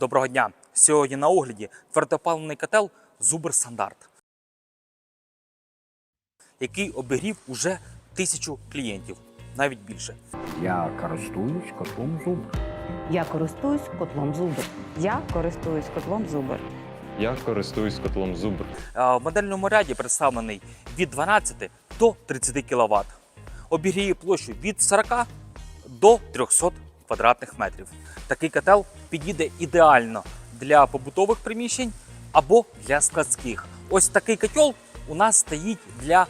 Доброго дня! Сьогодні на огляді твердопаливний котел Зубер Стандарт, який обігрів уже тисячу клієнтів, навіть більше. Я користуюсь котлом Зубр. Я користуюсь котлом Зубр. Я користуюсь котлом Зубр. Я користуюсь котлом Зубр. В модельному ряді представлений від 12 до 30 кВт. Обігріє площу від 40 до 300 квадратних метрів. Такий котел підійде ідеально для побутових приміщень або для складських. Ось такий котел у нас стоїть для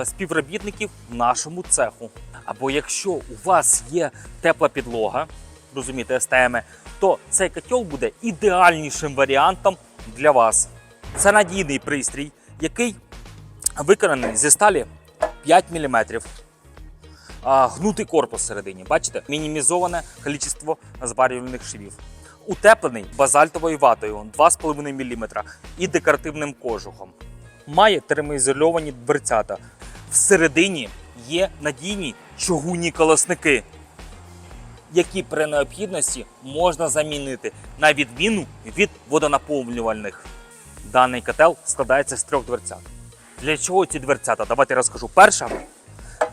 е, співробітників в нашому цеху. Або якщо у вас є тепла підлога, розумієте, СТМ, то цей котел буде ідеальнішим варіантом для вас. Це надійний пристрій, який виконаний зі сталі 5 мм. Гнутий корпус всередині, бачите? Мінімізоване кількість зварювальних швів. Утеплений базальтовою ватою 2,5 мм і декоративним кожухом. Має термоізольовані дверцята. Всередині є надійні чугунні колосники, які при необхідності можна замінити на відміну від водонаповнювальних. Даний котел складається з трьох дверцят. Для чого ці дверцята? Давайте розкажу. Перша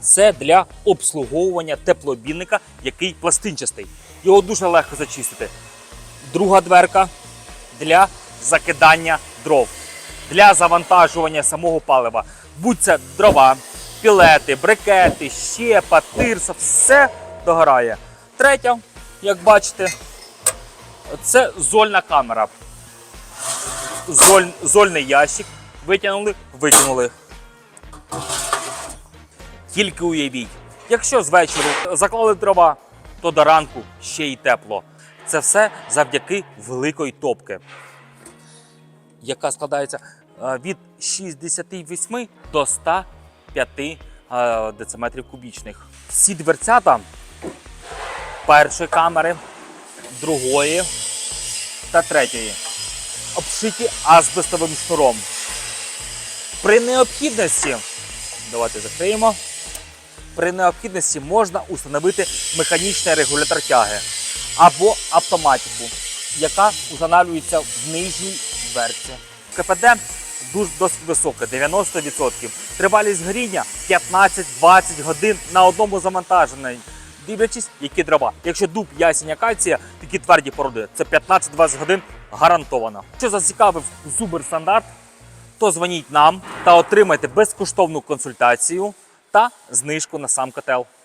це для обслуговування теплообмінника, який пластинчастий. Його дуже легко зачистити. Друга дверка для закидання дров, для завантажування самого палива. Будь це дрова, пілети, брикети, щепа, тирса, все догорає. Третя, як бачите, це зольна камера. Золь, зольний ящик. Витягнули, викинули. Тільки уявіть, якщо з вечора заклали дрова, то до ранку ще й тепло. Це все завдяки великої топки, яка складається е, від 68 до 105 е, дециметрів кубічних. Ці дверцята першої камери, другої та третьої обшиті азбестовим шнуром. При необхідності, давайте закриємо. При необхідності можна установити механічний регулятор тяги або автоматику, яка встановлюється в нижній дверці. КПД досить високе, 90%. Тривалість горіння 15-20 годин на одному завантаженні. Дивлячись, які дрова. Якщо дуб, ясінь, акація, такі тверді породи, це 15-20 годин гарантовано. Що зацікавив Зубер стандарт, то дзвоніть нам та отримайте безкоштовну консультацію та знижку на сам котел.